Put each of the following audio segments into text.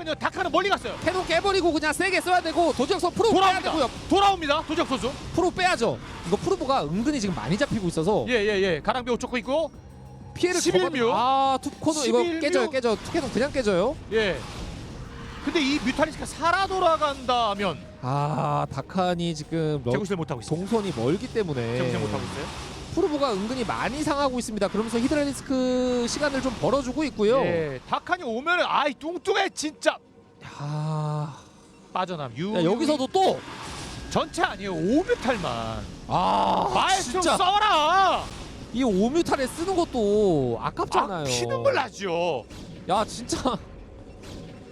다카는요. 다카는 멀리 갔어요. 캐논 깨버리고 그냥 세게 써야 되고 도적선 프로 빼야 돌아옵니다. 되고요. 돌아옵니다. 도적 선수. 프로 빼야죠. 이거 프로브가 은근히 지금 많이 잡히고 있어서 예예 예. 가랑비 쫓고 있고. 피해를 11 묘. 아 투코는 이거 11 묘. 깨져요 깨져 투캐논 그냥 깨져요. 예. 근데 이 뮤탈리스가 살아 돌아간다면 아 다칸이 지금 러- 제구실 못 하고 있어요. 동선이 멀기 때문에 제구실 못 하고 있어요. 프로브가 은근히 많이 상하고 있습니다. 그러면서 히드라리스크 시간을 좀 벌어주고 있고요. 예. 다칸이 오면은 아이 뚱뚱해 진짜 아 빠져남. 유. 야, 여기서도 또 전체 아니에요. 5뮤탈만. 아, 말 좀 진짜 써라. 이 오뮤탈에 쓰는 것도 아깝잖아요. 아, 피눈물 나죠. 야 진짜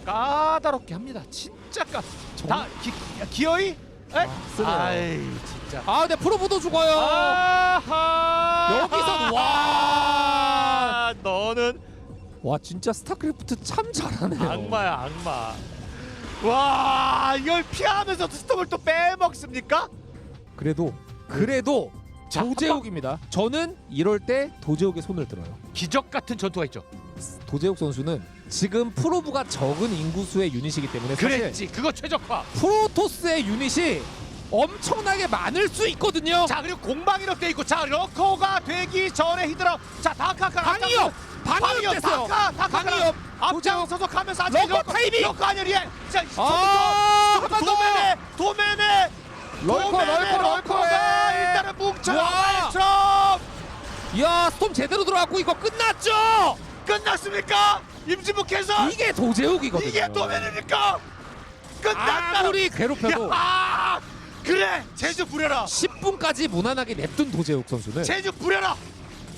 까다롭게 합니다. 진짜 까. 정- 다 기, 기어이? 아이 진짜. 아 근데 프로브도 죽어요. 아하. 여기선 와. 아, 너는 와 진짜 스타크래프트 참 잘하네요. 악마야 악마. 와 이걸 피하면서 스톱을 또 빼먹습니까? 그래도 그래도 자, 도제욱입니다. 저는 이럴 때 도제욱의 손을 들어요. 기적 같은 전투가 있죠. 도제욱 선수는 지금 프로브가 적은 인구수의 유닛이기 때문에 사실 그랬지. 그거 최적화. 프로토스의 유닛이 엄청나게 많을 수 있거든요. 자 그리고 공방이로 돼 있고 자 러커가 되기 전에 히드라 자 다카카 방이업! 방이업 됐어요. 다카 다카 방이업! 앞장서서 가면서 아직 러커 타이밍! 러커 아니야 리에 자 아, 처음부터 한번 더! 도매네 도매네 럴커, 럴커, 럴커! 러커가 일단은 뭉쳐 와! 점 이야 스톰 제대로 들어왔고 이거 끝났죠. 끝났습니까 임진묵께서 이게 도제욱이거든요. 이게 도매입니까 끝났다 아무리 괴롭혀도 야 그래 제주 부려라 10분까지 무난하게 냅둔 도제욱 선수는 제주 부려라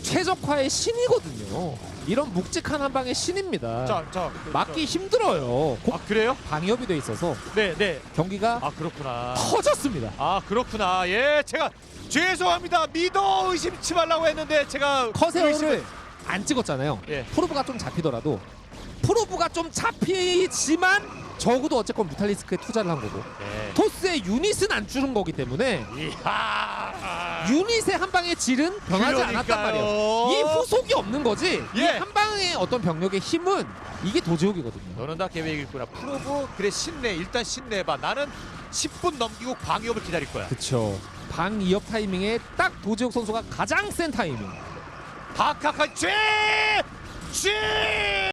최적화의 신이거든요. 이런 묵직한 한 방의 신입니다. 자자 막기 힘들어요. 아 그래요 방협이 돼 있어서 네 네 경기가 아 그렇구나 터졌습니다. 아 그렇구나 예 제가 죄송합니다 믿어 의심치 말라고 했는데 제가 커세어를 안 찍었잖아요. 예. 프로브가 좀 잡히더라도 프로브가 좀 잡히지만 적어도 어쨌건 뮤탈리스크에 투자를 한 거고 네. 토스의 유닛은 안 줄은 거기 때문에 이야 유닛의 한 방의 질은 변하지 않았단. 말이에요. 이 후속이 없는 거지. 이 예. 한 방의 어떤 병력의 힘은 이게 도제욱이거든요. 너는 다 계획이 있구나 프로브 그래 신내 일단 신내봐 나는 10분 넘기고 방위업을 기다릴 거야 그쵸. 방 2업 타이밍에 딱 도제욱 선수가 가장 센 타이밍. 박학한 죄 죄